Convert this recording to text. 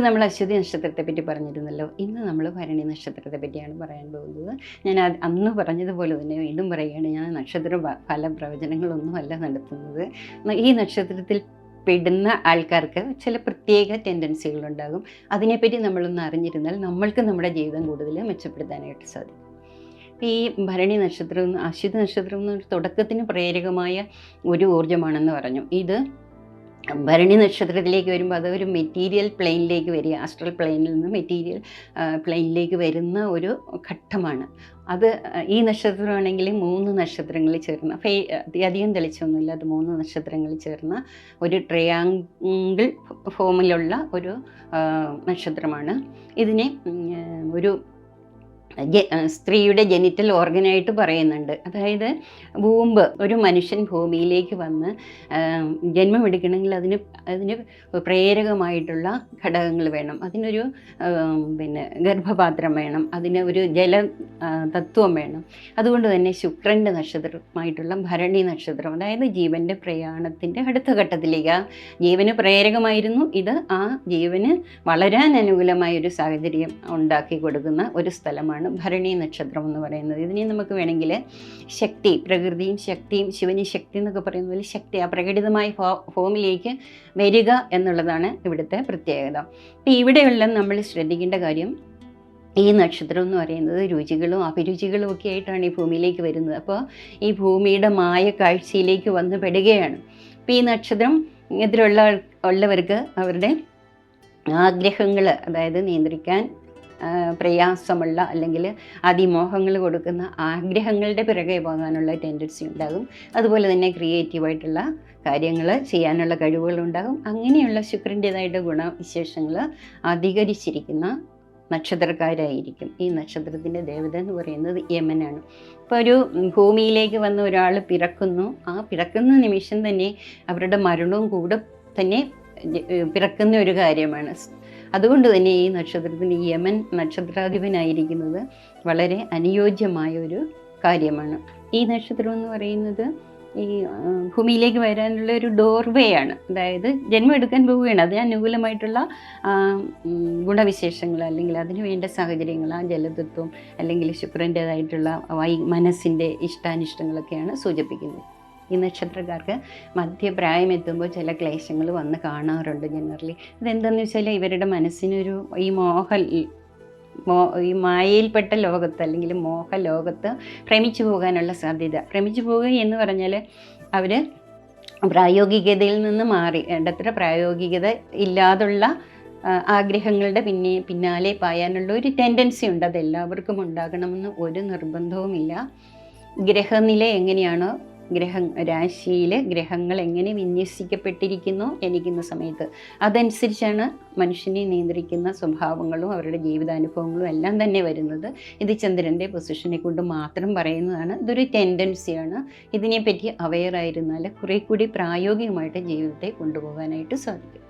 നമ്മൾ അശ്വതി നക്ഷത്രത്തെ പറ്റി പറഞ്ഞിരുന്നല്ലോ. ഇന്ന് നമ്മൾ ഭരണി നക്ഷത്രത്തെ പറ്റിയാണ് പറയാൻ പോകുന്നത്. ഞാൻ അന്ന് പറഞ്ഞതുപോലെ തന്നെ വീണ്ടും പറയുകയാണ് ഞാൻ നക്ഷത്ര ഫല പ്രവചനങ്ങളൊന്നുമല്ല നടത്തുന്നത്. ഈ നക്ഷത്രത്തിൽ പെടുന്ന ആൾക്കാർക്ക് ചില പ്രത്യേക ടെൻഡൻസികളുണ്ടാകും അതിനെപ്പറ്റി നമ്മളൊന്ന് അറിഞ്ഞിരുന്നാൽ നമ്മൾക്ക് നമ്മുടെ ജീവിതം കൂടുതൽ മെച്ചപ്പെടുത്താനായിട്ട് സാധിക്കും. ഈ ഭരണി നക്ഷത്രം അശ്വതി നക്ഷത്രം എന്ന് തുടക്കത്തിന് പ്രേരകമായ ഒരു ഊർജമാണെന്ന് പറഞ്ഞു. ഇത് ഭരണി നക്ഷത്രത്തിലേക്ക് വരുമ്പോൾ അതൊരു മെറ്റീരിയൽ പ്ലെയിനിലേക്ക് വരിക ആസ്ട്രൽ പ്ലെയിനിൽ നിന്ന് മെറ്റീരിയൽ പ്ലെയിനിലേക്ക് വരുന്ന ഒരു ഘട്ടമാണ്. അത് ഈ നക്ഷത്രമാണെങ്കിൽ മൂന്ന് നക്ഷത്രങ്ങൾ ചേർന്ന ഫേ അധികം തെളിച്ചൊന്നുമില്ല അത് മൂന്ന് നക്ഷത്രങ്ങൾ ചേർന്ന ഒരു ട്രയാങ്കിൾ ഫോമിലുള്ള ഒരു നക്ഷത്രമാണ്. ഇതിനെ ഒരു സ്ത്രീയുടെ ജെനിറ്റൽ ഓർഗനായിട്ട് പറയുന്നുണ്ട്. അതായത് ഭൂമ്പ് ഒരു മനുഷ്യൻ ഭൂമിയിലേക്ക് വന്ന് ജന്മമെടുക്കണമെങ്കിൽ അതിന് അതിന് പ്രേരകമായിട്ടുള്ള ഘടകങ്ങൾ വേണം. അതിനൊരു പിന്നെ ഗർഭപാത്രം വേണം. അതിന് ഒരു ജല തത്വം വേണം. അതുകൊണ്ട് തന്നെ ശുക്രന്റെ നക്ഷത്രമായിട്ടുള്ള ഭരണി നക്ഷത്രം അതായത് ജീവന്റെ പ്രയാണത്തിന്റെ അടുത്ത ഘട്ടത്തിലേക്ക്. ആ ജീവന് പ്രേരകമായിരുന്നു. ഇത് ആ ജീവന് വളരാൻ അനുകൂലമായ ഒരു സാഹചര്യം ഉണ്ടാക്കി കൊടുക്കുന്ന ഒരു സ്ഥലമാണ് ഭരണി നക്ഷത്രം എന്ന് പറയുന്നത്. ഇതിനെ നമുക്ക് വേണമെങ്കിൽ ശക്തി പ്രകൃതിയും ശക്തിയും ശിവന് ശക്തി എന്നൊക്കെ പറയുന്ന പോലെ ശക്തി ആ പ്രകടിതമായ ഫോ ഫോമിലേക്ക് വരിക എന്നുള്ളതാണ് ഇവിടുത്തെ പ്രത്യേകത. അപ്പം ഇവിടെയുള്ള നമ്മൾ ശ്രദ്ധിക്കേണ്ട കാര്യം ഈ നക്ഷത്രം എന്ന് പറയുന്നത് രുചികളും അഭിരുചികളും ഒക്കെ ആയിട്ടാണ് ഈ ഭൂമിയിലേക്ക് വരുന്നത്. അപ്പോൾ ഈ ഭൂമിയുടെ മായ കാഴ്ചയിലേക്ക് വന്ന് പെടുകയാണ്. അപ്പോൾ ഈ നക്ഷത്രം ഇതിലുള്ള ഉള്ളവർക്ക് അവരുടെ ആഗ്രഹങ്ങൾ അതായത് നിയന്ത്രിക്കാൻ പ്രയാസമുള്ള അല്ലെങ്കിൽ അതിമോഹങ്ങൾ കൊടുക്കുന്ന ആഗ്രഹങ്ങളുടെ പിറകെ പോകാനുള്ള ടെൻഡൻസി ഉണ്ടാകും. അതുപോലെ തന്നെ ക്രിയേറ്റീവായിട്ടുള്ള കാര്യങ്ങൾ ചെയ്യാനുള്ള കഴിവുകളുണ്ടാകും അങ്ങനെയുള്ള ശുക്രന്റേതായിട്ട് ഗുണവിശേഷങ്ങൾ അധികരിച്ചിരിക്കുന്ന നക്ഷത്രക്കാരായിരിക്കും. ഈ നക്ഷത്രത്തിന്റെ ദേവത എന്ന് പറയുന്നത് യമനാണ്. ഇപ്പോൾ ഒരു ഭൂമിയിലേക്ക് വന്ന ഒരാൾ പിറക്കുന്നു. ആ പിറക്കുന്ന നിമിഷം തന്നെ അവരുടെ മരണവും കൂടെ തന്നെ പിറക്കുന്ന ഒരു കാര്യമാണ്. അതുകൊണ്ട് തന്നെ ഈ നക്ഷത്രത്തിന് യമൻ നക്ഷത്രാധിപനായിരിക്കുന്നത് വളരെ അനുയോജ്യമായ ഒരു കാര്യമാണ്. ഈ നക്ഷത്രം എന്ന് പറയുന്നത് ഈ ഭൂമിയിലേക്ക് വരാനുള്ള ഒരു ഡോർവേ ആണ്. അതായത് ജന്മം എടുക്കാൻ പോവുകയാണ്. അതിന് അനുകൂലമായിട്ടുള്ള ഗുണവിശേഷങ്ങൾ അല്ലെങ്കിൽ അതിന് വേണ്ട സാഹചര്യങ്ങൾ ആ ജലതത്വം അല്ലെങ്കിൽ ശുക്രന്റേതായിട്ടുള്ള മനസ്സിന്റെ ഇഷ്ടാനിഷ്ടങ്ങളൊക്കെയാണ് സൂചിപ്പിക്കുന്നത്. ഈ നക്ഷത്രക്കാർക്ക് മധ്യപ്രായം എത്തുമ്പോൾ ചില ക്ലേശങ്ങൾ വന്ന് കാണാറുണ്ട് ജനറലി അതെന്താണെന്ന് വെച്ചാൽ ഇവരുടെ മനസ്സിനൊരു ഈ മോഹൽ മോ ഈ മായയിൽപ്പെട്ട ലോകത്ത് അല്ലെങ്കിൽ മോഹ ലോകത്ത് ഭ്രമിച്ചു പോകാനുള്ള സാധ്യത. ഭ്രമിച്ചു പോകുക എന്ന് പറഞ്ഞാൽ അവർ പ്രായോഗികതയിൽ നിന്ന് മാറി വേണ്ടത്ര പ്രായോഗികത ഇല്ലാതുള്ള ആഗ്രഹങ്ങളുടെ പിന്നെ പിന്നാലെ പായാനുള്ള ഒരു ടെൻഡൻസി ഉണ്ട്. അതെല്ലാവർക്കും ഉണ്ടാകണമെന്ന് ഒരു നിർബന്ധവുമില്ല. ഗ്രഹനില എങ്ങനെയാണോ ഗ്രഹ രാശിയിൽ ഗ്രഹങ്ങൾ എങ്ങനെ വിന്യസിക്കപ്പെട്ടിരിക്കുന്നു ജനിക്കുന്ന സമയത്ത്. അതനുസരിച്ചാണ് മനുഷ്യനെ നിയന്ത്രിക്കുന്ന സ്വഭാവങ്ങളും അവരുടെ ജീവിതാനുഭവങ്ങളും എല്ലാം തന്നെ വരുന്നത്. ഇത് ചന്ദ്രന്റെ പൊസിഷനെ കൊണ്ട് മാത്രം പറയുന്നതാണ്. ഇതൊരു ടെൻഡൻസിയാണ് ഇതിനെപ്പറ്റി അവെയർ ആയിരുന്നാൽ കുറേ കൂടി പ്രായോഗികമായിട്ട് ജീവിതത്തെ കൊണ്ടുപോകാനായിട്ട് സാധിക്കും.